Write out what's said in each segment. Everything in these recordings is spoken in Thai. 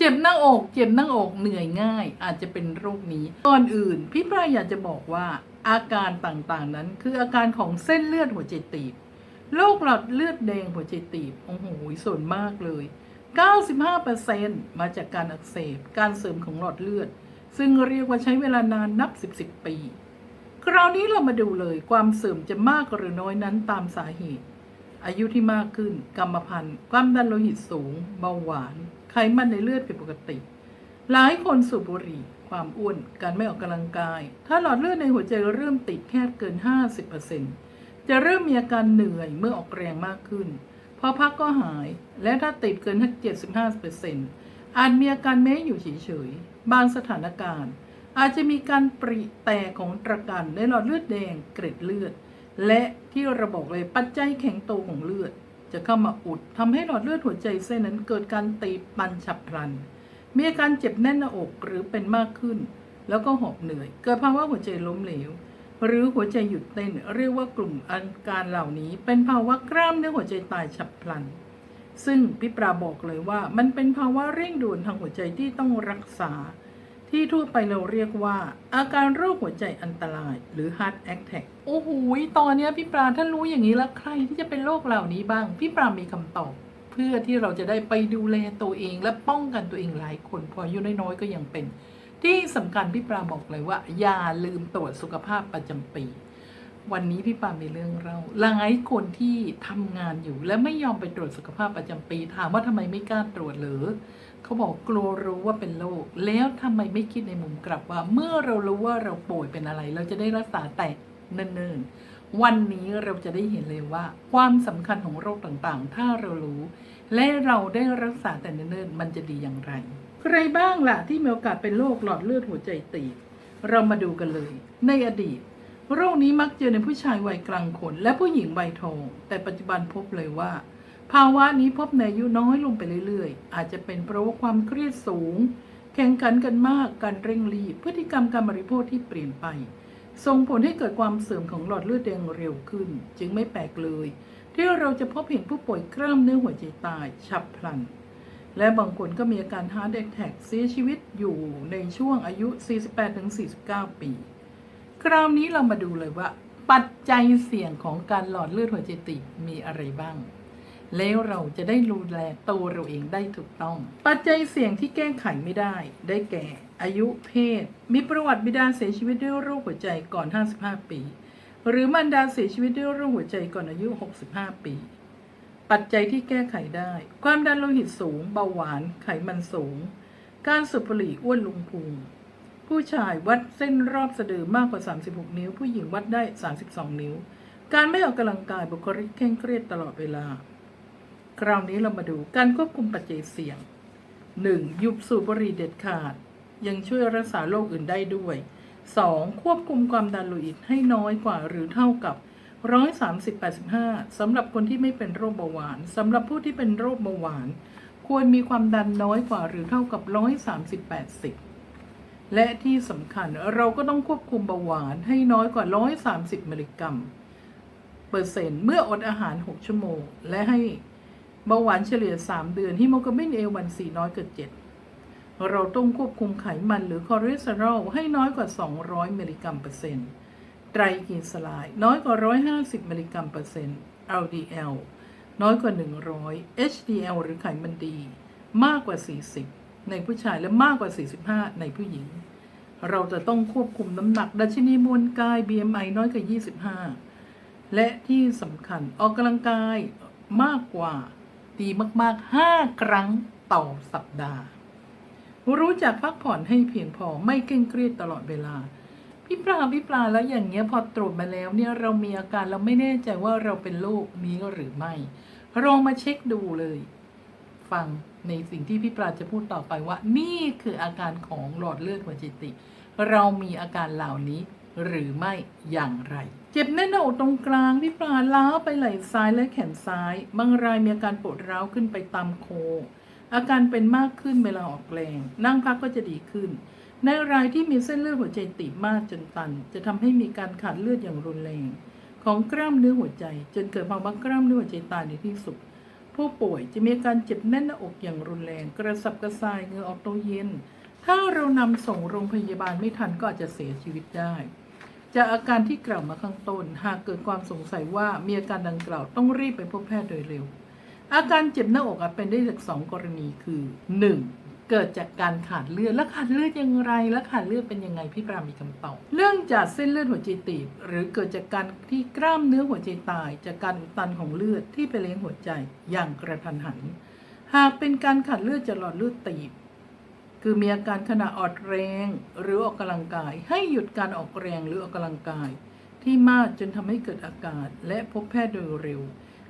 เจ็บหน้าอก เจ็บหน้าอกเหนื่อยง่าย อาจจะเป็นโรคนี้ก่อนอื่น พี่ปลายอยากจะบอกว่า อาการต่างๆนั้น คืออาการของเส้นเลือดหัวใจตีบโรคหลอดเลือดแดงหัวใจตีบโอ้โหส่วนมากเลย 95%มาจากการอักเสบ การเสริมของหลอดเลือด ซึ่งเรียกว่าใช้เวลานานนับ 10 10 ปี คราวนี้เรามาดูเลยความเสื่อมจะมากหรือน้อยนั้นตามสาเหตุ อายุที่มากขึ้น กรรมพันธุ์ ความดันโลหิตสูง เบาหวาน ไขมันในเลือดผิดปกติ หลายคนสูบบุหรี่ ความอ้วน การไม่ออกกำลังกาย ถ้าหลอดเลือดในหัวใจเริ่มติดแคบเกิน 50%จะเริ่มมีอาการเหนื่อยเมื่อออกแรงมากขึ้น พอพักก็หาย และถ้าติดเกิน 75%อาจมีอาการแม้อยู่เฉยๆ บางสถานการณ์ อาจจะมีการปริแตกของตะกันในหลอดเลือดแดง เกร็ดเลือด และที่เราบอกเลยปัจจัยแข็งโตของเลือด จะเข้ามาอุดทำให้หลอดเลือดหัวใจเส้นนั้นเกิดการตีบปันฉับพลัน มีอาการเจ็บแน่นหน้าอกหรือเป็นมากขึ้น แล้วก็หอบเหนื่อย เกิดภาวะหัวใจล้มเหลว หรือหัวใจหยุดเต้นเรียกว่ากลุ่มอาการเหล่านี้ เป็นภาวะกล้ามเนื้อหัวใจตายฉับพลัน ซึ่งพี่ปราบอกเลยว่ามันเป็นภาวะเร่งด่วนทางหัวใจที่ต้องรักษา ที่ทั่วไปเราเรียกว่า อาการโรคหัวใจอันตราย หรือ heart attack โอ้โหตอนนี้พี่ปราถ้านรู้อย่างนี้แล้วใครที่จะเป็นโรคเหล่านี้บ้าง พี่ปรามีคำตอบ เพื่อที่เราจะได้ไปดูแลตัวเอง และป้องกันตัวเองหลายคน พออายุน้อยๆก็ยังเป็น ที่สำคัญพี่ปราบอกเลยว่า อย่าลืมตรวจสุขภาพประจำปี วันนี้พี่ปามีเรื่องเราหลายคนที่ทำงานอยู่ และไม่ยอมไปตรวจสุขภาพประจำปี ถามว่าทำไมไม่กล้าตรวจหรือ เขาบอกกลัวรู้ว่าเป็นโรคแล้วทำไมไม่คิดในมุมกลับว่า เมื่อเรารู้ว่าเราป่วยเป็นอะไร เราจะได้รักษาแต่เนิ่นๆวันนี้เราจะได้เห็นเลยว่า ความสำคัญของโรคต่างๆ ถ้าเรารู้ และเราได้รักษาแต่เนิ่นๆมันจะดีอย่างไร ใครบ้างล่ะที่มีโอกาสเป็นโรคหลอดเลือดหัวใจตีบเรามาดูกันเลย ในอดีต โรคนี้มักเจอในผู้ชายวัยกลางคนและผู้หญิงวัยทองแต่ปัจจุบันพบเลยว่า ภาวะนี้พบในอายุน้อยลงไปเรื่อยๆ อาจจะเป็นเพราะว่าความเครียดสูง แข่งขันกันมาก การเร่งรีบ พฤติกรรมการบริโภคที่เปลี่ยนไป ส่งผลให้เกิดความเสื่อมของหลอดเลือดแดงเร็วขึ้น จึงไม่แปลกเลย ที่เราจะพบเห็นผู้ป่วยกล้ามเนื้อหัวใจตายฉับพลัน และบางคนก็มีอาการ heart attack เสียชีวิตอยู่ในช่วงอายุ 48-49 ปี คราวนี้เรามาดูเลยว่า ปัจจัยเสี่ยงของการหลอดเลือดหัวใจตีบมีอะไรบ้าง แล้วเราจะได้ดูแลตัวเราเองได้ถูกต้อง ปัจจัยเสี่ยงที่แก้ไขไม่ได้ ได้แก่ อายุเพศ มีประวัติบิดาเสียชีวิตด้วยโรคหัวใจก่อน 55 ปี หรือมารดาเสียชีวิตด้วยโรคหัวใจก่อนอายุ 65 ปี ปัจจัยที่แก้ไขได้ ความดันโลหิตสูง เบาหวาน ไขมันสูง การสูบบุหรี่อ้วนลงพุงผู้ชายวัดเส้นรอบสะดือมากกว่า 36 นิ้ว ผู้หญิงวัดได้ 32 นิ้ว การไม่ออกกำลังกายบุคลิกเคร่งเครียดตลอดเวลา คราวนี้เรามาดูการควบคุมปัจเจัยเสี่ยง 1. ยุดสูบบุหรี่เด็ดขาด ยังช่วยรักษาโรคอื่นได้ด้วย 2. ควบคุมความดันโลหิตให้น้อยกว่าหรือเท่ากับ 130-85สำหรับคนที่ไม่เป็นโรคเบาหวานสำหรับผู้ที่เป็นโรคเบาหวาน ควรมีความดันน้อยกว่าหรือเท่ากับ 130-80 และที่สำคัญเราก็ต้องควบคุมเบาหวานให้น้อยกว่า 130มิลลิกรัมเปอร์เซ็นต์เมื่ออดอาหาร 6 ชั่วโมง และให้ เบาหวานเฉลี่ย 3 เดือนฮิโมโกลบิน A1C น้อยเกิน7เราต้องควบคุมไขมันหรือคอเลสเตอรอลให้น้อยกว่า 200 มิลลิกรัมเปอร์เซ็นต์ไตรกลีเซอไรด์น้อยกว่า 150 มิลลิกรัมเปอร์เซ็นต์ LDL น้อยกว่า 100 HDL หรือไขมันดี มากกว่า 40 ในผู้ชายและมากกว่า 45 ในผู้หญิง เราจะต้องควบคุมน้ำหนักดัชนีมวลกาย BMI น้อยกว่า 25 และที่สำคัญออกกำลังกายมากกว่า ดีมากๆ 5 ครั้งต่อสัปดาห์ รู้จักพักผ่อนให้เพียงพอไม่เคร่งเครียดตลอดเวลา พี่ปลาพี่ปลาแล้วอย่างเงี้ยพอตรวจมาแล้วเนี่ยเรามีอาการเราไม่แน่ใจว่าเราเป็นโรคนี้หรือไม่ลองมาเช็คดูเลย ฟังในสิ่งที่พี่ปลาจะพูดต่อไปว่า นี่คืออาการของหลอดเลือดหัวใจติ เรามีอาการเหล่านี้ หรือไม่อย่างไร เจ็บแน่นหน้าอกตรงกลางพี่ปลาล้าไปไหล่ซ้ายและแขนซ้าย บางรายมีอาการปวดร้าวขึ้นไปตามโค อาการเป็นมากขึ้นเวลาออกแรงนั่งพักก็จะดีขึ้น ในรายที่มีเส้นเลือดหัวใจตีบมากจนตัน จะทำให้มีการขาดเลือดอย่างรุนแรง ของกล้ามเนื้อหัวใจ จนเกิดภาวะกล้ามเนื้อหัวใจตายในที่สุดผู้ป่วยจะมีการเจ็บแน่นหน้าอกอย่างรุนแรง กระสับกระส่ายเหงื่อออกตัวเย็น ถ้าเรานำส่งโรงพยาบาลไม่ทันก็อาจจะเสียชีวิตได้ จากอาการที่กล่าวมาข้างต้น หากเกิดความสงสัยว่ามีอาการดังกล่าวต้องรีบไปพบแพทย์โดยเร็ว อาการเจ็บหน้าอกอาจเป็นได้จากสองกรณีคือ 1. เกิดจากการขาดเลือด และขาดเลือดอย่างไร และขาดเลือดเป็นยังไงพี่ปรามีคำตอบ เรื่องจากเส้นเลือดหัวใจตีบ หรือเกิดจากการที่กล้ามเนื้อหัวใจตาย จากการอุดตันของเลือดที่ไปเลี้ยงหัวใจอย่างกระทันหัน หากเป็นการขาดเลือดจากหลอดเลือดตีบ คือมีอาการขณะออดแรงหรือออกกำลังกาย ให้หยุดการออกแรงหรือออกกำลังกาย ที่มากจนทำให้เกิดอาการ และพบแพทย์โดยเร็ว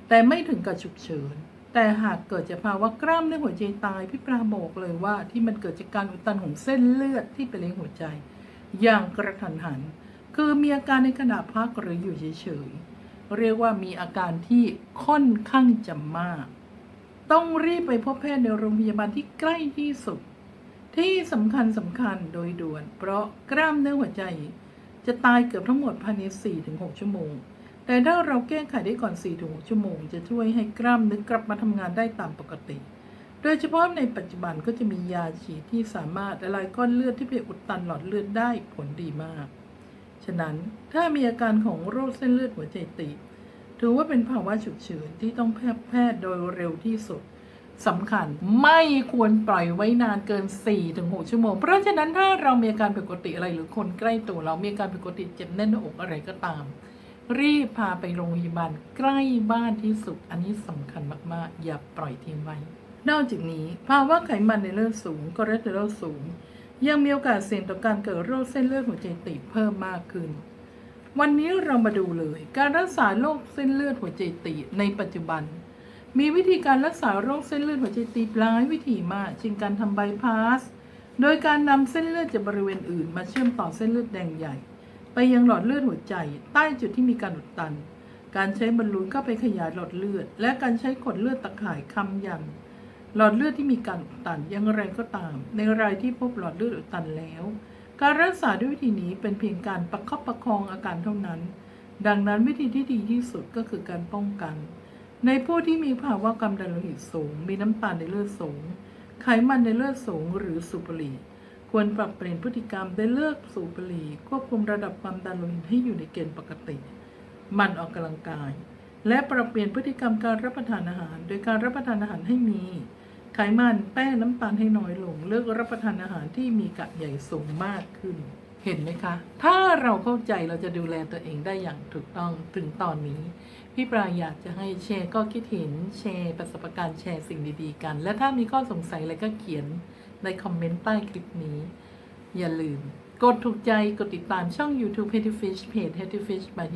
แต่ไม่ถึงกับฉุกเฉินแต่หากเกิดจากภาวะกล้ามเนื้อหัวใจตายพี่ปราบอกเลยว่าที่มันเกิดจากการอุดตันของเส้นเลือดที่ไปเลี้ยงหัวใจ อย่างกระทันหัน คือมีอาการในขณะพักหรืออยู่เฉยๆเรียกว่ามีอาการที่ค่อนข้างจะมาก ต้องรีบไปพบแพทย์ในโรงพยาบาลที่ใกล้ที่สุด ที่สำคัญสำคัญโดยด่วน เพราะกล้ามเนื้อหัวใจ จะตายเกือบทั้งหมดภายใน 4-6 ชั่วโมง แต่ถ้าเราแก้ไขได้ก่อน 4-6 ชั่วโมง จะช่วยให้กล้ามเนื้อกลับมาทำงานได้ตามปกติ โดยเฉพาะในปัจจุบันก็จะมียาฉีดที่สามารถละลายก้อนเลือดที่ไปอุดตันหลอดเลือดได้ผลดีมาก ฉะนั้นถ้ามีอาการของโรคเส้นเลือดหัวใจตีบถือว่าเป็นภาวะฉุกเฉินที่ต้องแพทย์แพทย์โดยเร็วที่สุด สำคัญไม่ควรปล่อยไว้นานเกิน 4-6 ชั่วโมง เพราะฉะนั้นถ้าเรามีอาการผิดปกติอะไรหรือคนใกล้ตัวเรามีอาการผิดปกติเจ็บแน่นหน้าอกอะไรก็ตาม รีบพาไปโรงพยาบาลใกล้บ้านที่สุด อันนี้สำคัญมากๆ อย่าปล่อยทิ้งไว้ นอกจากนี้ภาวะไขมันในเลือดสูงคอเลสเตอรอลสูง ยังมีโอกาสเสี่ยงต่อการเกิดโรคเส้นเลือดหัวใจตีบเพิ่มมากขึ้นวันนี้เรามาดูเลย การรักษาโรคเส้นเลือดหัวใจตีบในปัจจุบัน มีวิธีการรักษาโรคเส้นเลือดหัวใจตีบหลายวิธีมากเช่นการทำไบพาส โดยการนำเส้นเลือดจากบริเวณอื่น มาเชื่อมต่อเส้นเลือดแดงใหญ่ ไปยังหลอดเลือดหัวใจ ใต้จุดที่มีการอุดตัน การใช้บอลลูนเข้าไปขยายหลอดเลือด และการใช้ขดเลือดตะข่ายค้ำยันหลอดเลือดที่มีการอุดตันอย่างไรก็ตาม ในรายที่พบหลอดเลือดอุดตันแล้ว การรักษาด้วยวิธีนี้เป็นเพียงการประคับประคองอาการเท่านั้น ดังนั้นวิธีที่ดีที่สุดก็คือการป้องกัน ในผู้ที่มีภาวะความดันโลหิตสูง มีน้ำตาลในเลือดสูง ไขมันในเลือดสูงหรือสูบบุหรี่ ควรปรับเปลี่ยนพฤติกรรมได้เลิกสูบบุหรี่ควบคุมระดับความดันโลหิตให้อยู่ในเกณฑ์ปกติมันออกกำลังกาย และปรับเปลี่ยนพฤติกรรมการรับประทานอาหาร โดยการรับประทานอาหารให้มี ไขมันแป้งน้ำตาลให้น้อยลง เลือกรับประทานอาหารที่มีกากใหญ่สูงมากขึ้น เห็นไหมคะ ถ้าเราเข้าใจเราจะดูแลตัวเองได้อย่างถูกต้องถึงตอนนี้ พี่ปลาอยากจะให้แชร์ก็คิดเห็นแชร์ประสบการณ์แชร์สิ่งดีๆกัน และถ้ามีข้อสงสัยอะไรก็เขียนในคอมเมนต์ใต้คลิปนี้ อย่าลืม กดถูกใจกดติดตามช่อง YouTube Healthy Fish เพจ Healthy Fish by